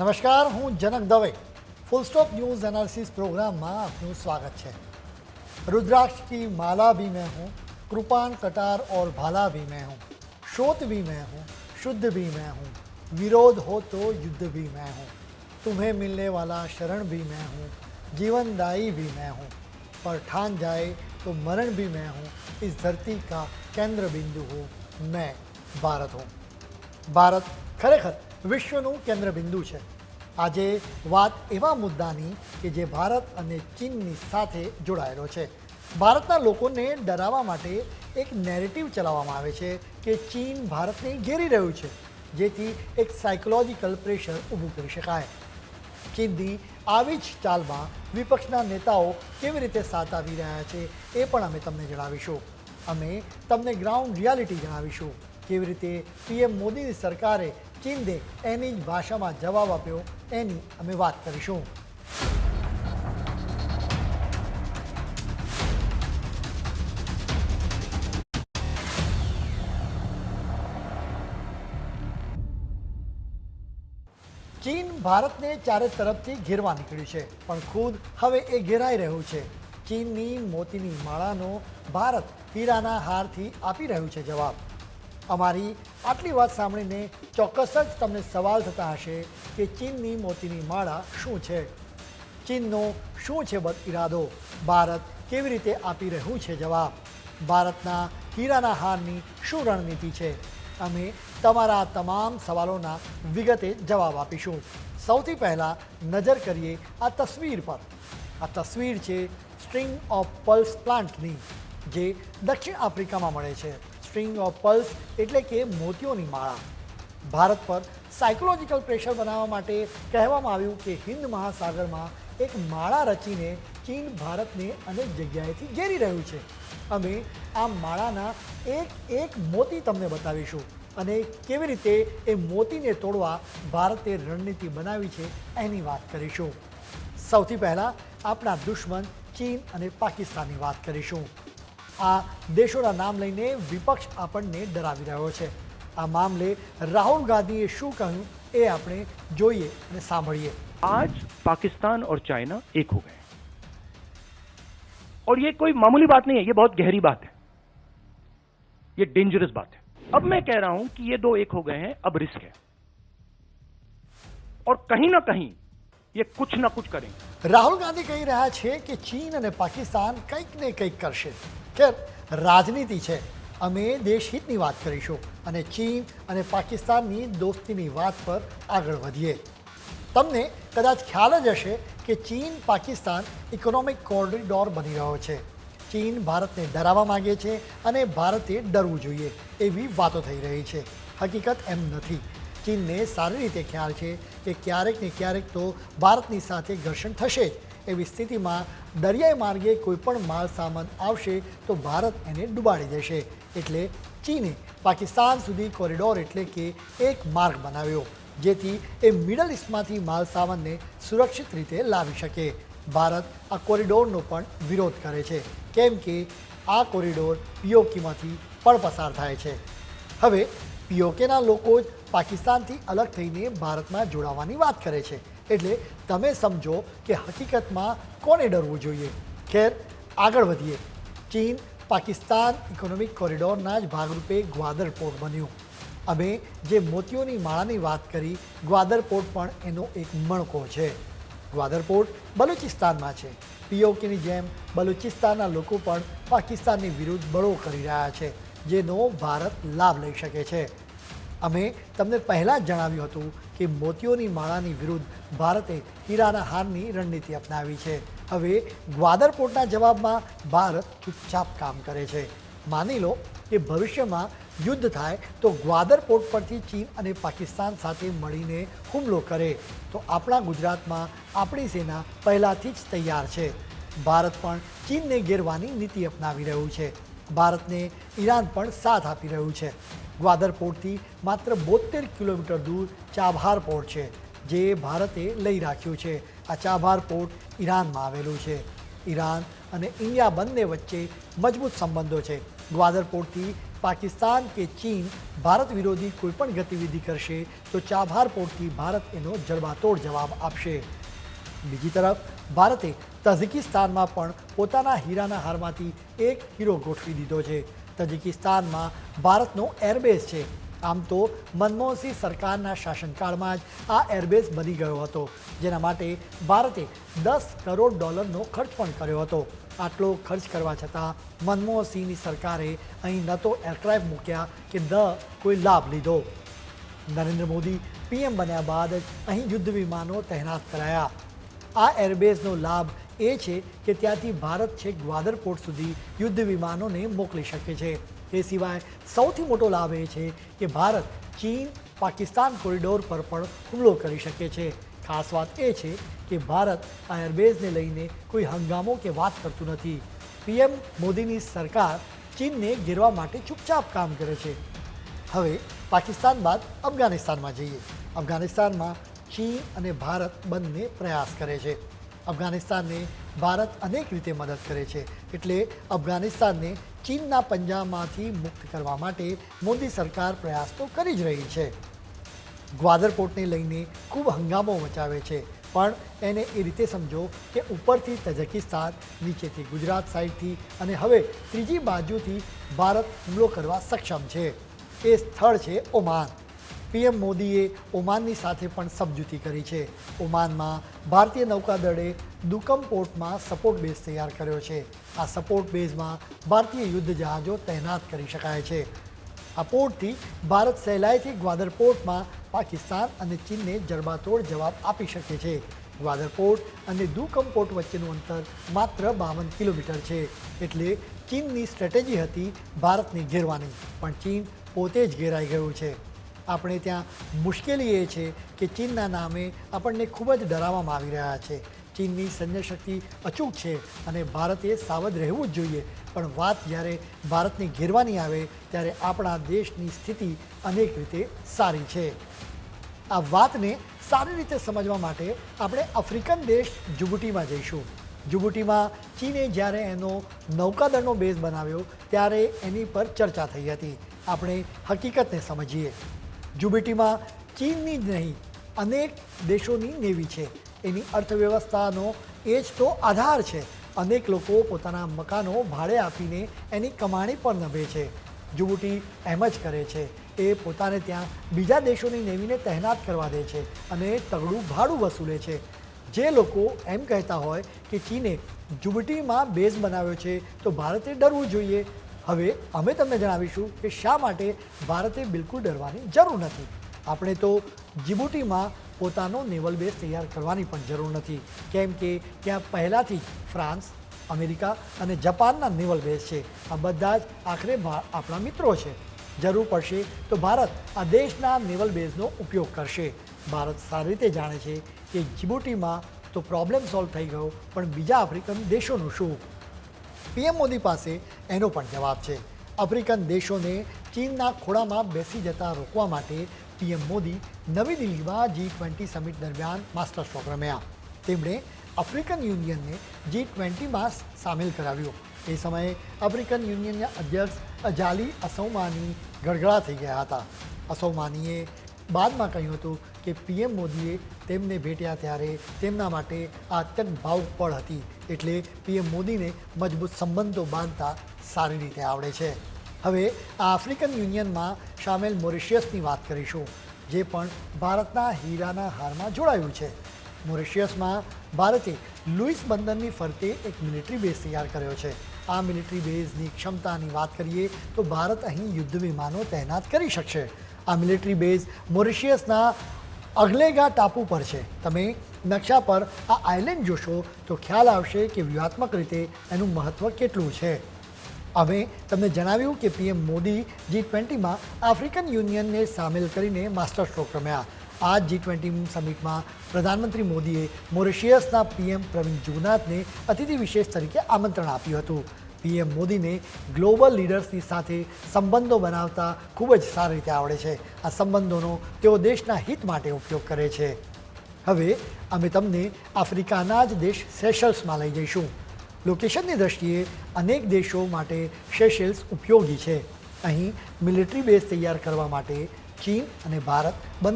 नमस्कार, हूँ Janak Dave. Full stop news analysis program में આપનું स्वागत है। रुद्राक्ष की माला भी मैं हूँ, कृपाण कटार और भाला भी मैं हूँ शोत भी मैं हूँ, शुद्ध भी मैं हूँ, विरोध हो तो युद्ध भी मैं हूँ, तुम्हें मिलने वाला शरण भी मैं हूँ, जीवनदायी भी मैं हूँ पर ठान जाए तो मरण भी मैं हूँ, इस धरती का केंद्र बिंदु हूँ मैं, भारत हूँ। भारत खरेखर વિશ્વનું કેન્દ્રબિંદુ છે. આજે વાત એવા મુદ્દાની કે જે ભારત અને ચીનની સાથે જોડાયેલો છે. ભારતના લોકોને ડરાવવા માટે એક નેરેટિવ ચલાવવામાં આવે છે કે ચીન ભારતને ઘેરી રહ્યું છે, જેથી એક સાયકોલોજીકલ પ્રેશર ઊભું કરી શકાય. ચીનની આવી જ ચાલમાં વિપક્ષના નેતાઓ કેવી રીતે સાથ આવી રહ્યા છે એ પણ અમે તમને જણાવીશું. અમે તમને ગ્રાઉન્ડ રિયાલિટી જણાવીશું. કેવી રીતે પીએમ મોદીની સરકારે ચીનને એની જ ભાષામાં જવાબ આપ્યો એની અમે વાત કરીશું. ચીન ભારતને ચારે તરફથી ઘેરવા નીકળ્યું છે, પણ ખુદ હવે એ ઘેરાઈ રહ્યું છે. ચીનની મોતીની માળાનો ભારત હીરાના હારથી આપી રહ્યું છે જવાબ. અમારી આટલી વાત સાંભળીને ચોક્કસ જ તમને સવાલ થતા હશે કે ચીનની મોતીની માળા શું છે? ચીનનો શું છે બદ ઇરાદો ભારત કેવી રીતે આપી રહ્યું છે જવાબ? ભારતના હીરાના હારની શું રણનીતિ છે? અમે તમારા તમામ સવાલોના વિગતે જવાબ આપીશું. સૌથી પહેલાં નજર કરીએ આ તસવીર પર. આ તસવીર છે સ્ટ્રિંગ ઓફ પલ્સ પ્લાન્ટની, જે દક્ષિણ આફ્રિકામાં મળે છે. સ્ટ્રિંગ ઓફ પલ્સ એટલે કે મોતીઓની માળા. ભારત પર સાયકોલોજીકલ પ્રેશર બનાવવા માટે કહેવામાં આવ્યું કે હિન્દ મહાસાગરમાં એક માળા રચીને ચીન ભારતને અનેક જગ્યાએથી ઘેરી રહ્યું છે. અમે આ માળાના એક એક મોતી તમને બતાવીશું અને કેવી રીતે એ મોતીને તોડવા ભારતે રણનીતિ બનાવી છે એની વાત કરીશું. સૌથી પહેલાં આપણા દુશ્મન ચીન અને પાકિસ્તાનની વાત કરીશું. આ દેશોના નામ લઈને વિપક્ષ આપણને ડરાવી રહ્યો છે આ મામલે રાહુલ ગાંધીએ શું કહ્યું એ આપણે જોઈએ અને સાંભળીએ आज पाकिस्तान और चाइना एक हो गए और ये कोई मामूली बात नहीं है ये बहुत गहरी बात है ये डेंजरस बात है अब मैं कह रहा हूं कि ये दो एक हो गए हैं अब रिस्क है और कहीं ना कहीं ये कुछ ना कुछ करेंगे રાહુલ ગાંધી કહી રહ્યા છે કે ચીન અને પાકિસ્તાન કંઈક ને કંઈક કરશે ખેર રાજનીતિ છે. અમે દેશહિતની વાત કરીશું અને ચીન અને પાકિસ્તાનની દોસ્તીની વાત પર આગળ વધીએ. તમને કદાચ ખ્યાલ જ હશે કે ચીન પાકિસ્તાન ઇકોનોમિક કોરિડોર બની રહ્યો છે. ચીન ભારતને ડરાવવા માંગે છે અને ભારતે ડરવું જોઈએ એવી વાતો થઈ રહી છે. હકીકત એમ નથી. ચીનને સારી રીતે ખ્યાલ છે કે ક્યારેક ને ક્યારેક તો ભારતની સાથે ઘર્ષણ થશે જ. એવી સ્થિતિમાં દરિયાઈ માર્ગે કોઈ પણ માલ સામાન આવશે તો ભારત એને ડૂબાડી દેશે. એટલે ચીને પાકિસ્તાન સુધી કોરિડોર એટલે કે એક માર્ગ બનાવ્યો, જેથી એ મિડલ ઇસ્ટમાંથી માલ સામાનને સુરક્ષિત રીતે લાવી શકે. ભારત આ કોરિડોરનો પણ વિરોધ કરે છે, કેમ કે આ કોરિડોર પીઓકીમાંથી પણ પસાર થાય છે. હવે પીઓકેના લોકો જ પાકિસ્તાનથી અલગ થઈને ભારતમાં જોડાવાની વાત કરે છે. એટલે તમે સમજો કે હકીકતમાં કોને ડરવું જોઈએ? ખેર, આગળ વધીએ. ચીન, પાકિસ્તાન ઇકોનોમિક કોરિડોરના જ ભાગરૂપે ગ્વાદર પોર્ટ બન્યું. અમે જે મોતીઓની માળાની વાત કરી, ગ્વાદર પોર્ટ પણ એનો એક મણકો છે. ગ્વાદર પોર્ટ બલુચિસ્તાનમાં છે. પીઓકેની જેમ બલુચિસ્તાનના લોકો પણ પાકિસ્તાનની વિરુદ્ધ બળો કરી રહ્યા છે, જેનો ભારત લાભ લઈ શકે છે. અમે તમને પહેલાં જ જણાવ્યું હતું કે મોતીઓની માળાની વિરુદ્ધ ભારતે હીરાના હારની રણનીતિ અપનાવી છે. હવે ગ્વાદર પોર્ટના જવાબમાં ભારત ચૂપચાપ કામ કરે છે. માની લો કે ભવિષ્યમાં યુદ્ધ થાય તો ગ્વાદર પોર્ટ પરથી ચીન અને પાકિસ્તાન સાથે મળીને હુમલો કરે. તો આપણા ગુજરાતમાં આપણી સેના પહેલાંથી જ તૈયાર છે. ભારત પણ ચીનને ઘેરવાની નીતિ અપનાવી રહ્યું છે. ભારતને ઈરાન પણ સાથ આપી રહ્યું છે. ગ્વાદર પોર્ટથી માત્ર બોતેર કિલોમીટર દૂર ચાબહાર પોર્ટ છે, જે ભારતે લઈ રાખ્યું છે. આ ચાબહાર પોર્ટ ઈરાનમાં આવેલું છે. ઈરાન અને ઇન્ડિયા બંને વચ્ચે મજબૂત સંબંધો છે. ગ્વાદર પોર્ટથી પાકિસ્તાન કે ચીન ભારત વિરોધી કોઈપણ ગતિવિધિ કરશે તો ચાબહાર પોર્ટથી ભારત એનો જડબાતોડ જવાબ આપશે. બીજી તરફ, ભારતે તઝિકિસ્તાનમાં પણ પોતાના હીરાના હારમાંથી એક હીરો ગોઠવી દીધો છે. તઝિકિસ્તાનમાં ભારતનો એરબેઝ છે. આમ તો મનમોહનસિંહ સરકારના શાસનકાળમાં જ આ એરબેઝ બની ગયો હતો, જેના માટે ભારતે દસ કરોડ ડોલરનો ખર્ચ પણ કર્યો હતો. આટલો ખર્ચ કરવા છતાં મનમોહનસિંહની સરકારે અહીં ન તો એરક્રાફ્ટ મૂક્યા કે ન કોઈ લાભ લીધો. નરેન્દ્ર મોદી પીએમ બન્યા બાદ જ અહીં યુદ્ધ વિમાનો તહેનાત કરાયા. આ એરબેઝનો લાભ એ છે કે ત્યાંથી ભારત છેક ગ્વાદર પોર્ટ સુધી યુદ્ધ વિમાનોને મોકલી શકે છે. તે સિવાય સૌથી મોટો લાભ એ છે કે ભારત ચીન, પાકિસ્તાન કોરિડોર પર પણ હુમલો કરી શકે છે. ખાસ વાત એ છે કે ભારત આ એરબેઝને લઈને કોઈ હંગામો કે વાત કરતું નથી. પીએમ મોદીની સરકાર ચીનને ઘેરવા માટે ચૂપચાપ કામ કરે છે. હવે પાકિસ્તાન બાદ અફઘાનિસ્તાનમાં જઈએ. અફઘાનિસ્તાનમાં ચીન અને ભારત બંને પ્રયાસ કરે છે. અફઘાનિસ્તાનને ભારત અનેક રીતે મદદ કરે છે. એટલે અફઘાનિસ્તાનને ચીનના પંજામાંથી મુક્ત કરવા માટે મોદી સરકાર પ્રયાસ તો કરી જ રહી છે. ગ્વાદર પોર્ટને લઈને ખૂબ હંગામો મચાવે છે. પણ એને એ રીતે સમજો કે ઉપરથી તજકિસ્તાન, નીચેથી ગુજરાત સાઈડથી અને હવે ત્રીજી બાજુથી ભારત હુમલો કરવા સક્ષમ છે. એ સ્થળ છે ઓમાન. પીએમ મોદીએ ઓમાનની સાથે પણ સમજૂતી કરી છે. ઓમાનમાં ભારતીય નૌકાદળે દુકમ પોર્ટમાં સપોર્ટ બેઝ તૈયાર કર્યો છે. આ સપોર્ટ બેઝમાં ભારતીય યુદ્ધ જહાજો તૈનાત કરી શકાય છે. આ પોર્ટથી ભારત સહેલાઈથી ગ્વાદર પોર્ટમાં પાકિસ્તાન અને ચીનને જડબાતોડ જવાબ આપી શકે છે. ગ્વાદર પોર્ટ અને દુકમ પોર્ટ વચ્ચેનું અંતર માત્ર બાવન કિલોમીટર છે. એટલે ચીનની સ્ટ્રેટેજી હતી ભારતને ઘેરવાની, પણ ચીન પોતે જ ઘેરાઈ ગયું છે. આપણે ત્યાં મુશ્કેલી એ છે કે ચીનના નામે આપણને ખૂબ જ ડરાવવામાં આવી રહ્યા છે. ચીનની સૈન્ય શક્તિ અચૂક છે અને ભારતે સાવધ રહેવું જ જોઈએ. પણ વાત જ્યારે ભારતને ઘેરવાની આવે ત્યારે આપણા દેશની સ્થિતિ અનેક રીતે સારી છે. આ વાતને સારી રીતે સમજવા માટે આપણે આફ્રિકન દેશ જુબુટીમાં જઈશું. જુબુટીમાં ચીને જ્યારે એનો નૌકાદળનો બેઝ બનાવ્યો, ત્યારે એની પર ચર્ચા થઈ હતી. આપણે હકીકતને સમજીએ. જુબુટીમાં ચીનની જ નહીં, અનેક દેશોની નેવી છે. એની અર્થવ્યવસ્થાનો એ જ તો આધાર છે. અનેક લોકો પોતાના મકાનો ભાડે આપીને એની કમાણી પણ નભે છે. જુબુટી એમ જ કરે છે. એ પોતાને ત્યાં બીજા દેશોની નેવીને તહેનાત કરવા દે છે અને તગડું ભાડું વસૂલે છે. જે લોકો એમ કહેતા હોય કે ચીને જુબટીમાં બેઝ બનાવ્યો છે તો ભારતે ડરવું જોઈએ. હવે અમે તમને જણાવીશું કે શા માટે ભારતે બિલકુલ ડરવાની જરૂર નથી. આપણે તો જીબુટીમાં પોતાનો નેવલ બેઝ તૈયાર કરવાની પણ જરૂર નથી. કેમ કે ત્યાં પહેલાંથી ફ્રાન્સ, અમેરિકા અને જાપાનના નેવલ બેઝ છે. આ બધા જ આખરે આપણા મિત્રો છે. જરૂર પડશે તો ભારત આ દેશના નેવલ બેઝનો ઉપયોગ કરશે. ભારત સારી રીતે જાણે છે કે જીબુટીમાં તો પ્રોબ્લેમ સોલ્વ થઈ ગયો, પણ બીજા આફ્રિકન દેશોનું શું? પીએમ મોદી પાસે એનો પણ જવાબ છે. આફ્રિકન દેશોને ચીનના ખોળામાં બેસી જતા રોકવા માટે પીએમ મોદી નવી દિલ્હીમાં જી ટ્વેન્ટી સમિટ દરમિયાન માસ્ટર સ્ટ્રોક રમ્યા. તેમણે આફ્રિકન યુનિયનને જી ટ્વેન્ટીમાં સામેલ કરાવ્યો. એ સમયે આફ્રિકન યુનિયનના અધ્યક્ષ અજાલી અસૌમાની ગડગડા થઈ ગયા હતા. અસૌમાનીએ બાદમાં કહ્યું હતું કે પીએમ મોદીએ તેમને ભેટ્યા ત્યારે તેમના માટે આ અત્યંત ભાવુક પળ હતી. એટલે પીએમ મોદીને મજબૂત સંબંધો બાંધતા સારી રીતે આવડે છે. હવે આફ્રિકન યુનિયનમાં સામેલ મોરિશિયસની વાત કરીશું, જે પણ ભારતના હીરાના હારમાં જોડાયું છે. મોરિશિયસમાં ભારતે લુઈસ બંદરની ફરતે એક મિલિટરી બેઝ તૈયાર કર્યો છે. આ મિલિટરી બેઝની ક્ષમતાની વાત કરીએ તો ભારત અહીં યુદ્ધ વિમાનો તૈનાત કરી શકશે. આ મિલિટરી બેઝ મોરિશિયસના અગલેગા ટાપુ પર છે. તમે નકશા પર આ આઇલેન્ડ જોશો તો ખ્યાલ આવશે કે વ્યૂહાત્મક રીતે એનું મહત્ત્વ કેટલું છે. અમે તમને જણાવ્યું કે પીએમ મોદી જી ટ્વેન્ટીમાં આફ્રિકન યુનિયનને સામેલ કરીને માસ્ટર સ્ટ્રોક રમ્યા. આ જી ટ્વેન્ટી સમિટમાં પ્રધાનમંત્રી મોદીએ મોરિશિયસના પીએમ પ્રવીણ જુગનાથને અતિથિ વિશેષ તરીકે આમંત્રણ આપ્યું હતું. પીએમ મોદીને ગ્લોબલ લીડર્સની સાથે સંબંધો બનાવતા ખૂબ જ સારી રીતે આવડે છે. આ સંબંધોનો તેઓ દેશના હિત માટે ઉપયોગ કરે છે. હવે અમે તમને આફ્રિકાના જ દેશ સેશલ્સમાં લઈ જઈશું. લોકેશનની દ્રષ્ટિએ અનેક દેશો માટે સેશેલ્સ ઉપયોગી છે. અહીં મિલિટરી બેઝ તૈયાર કરવા માટે ચીન અને ભારત બંને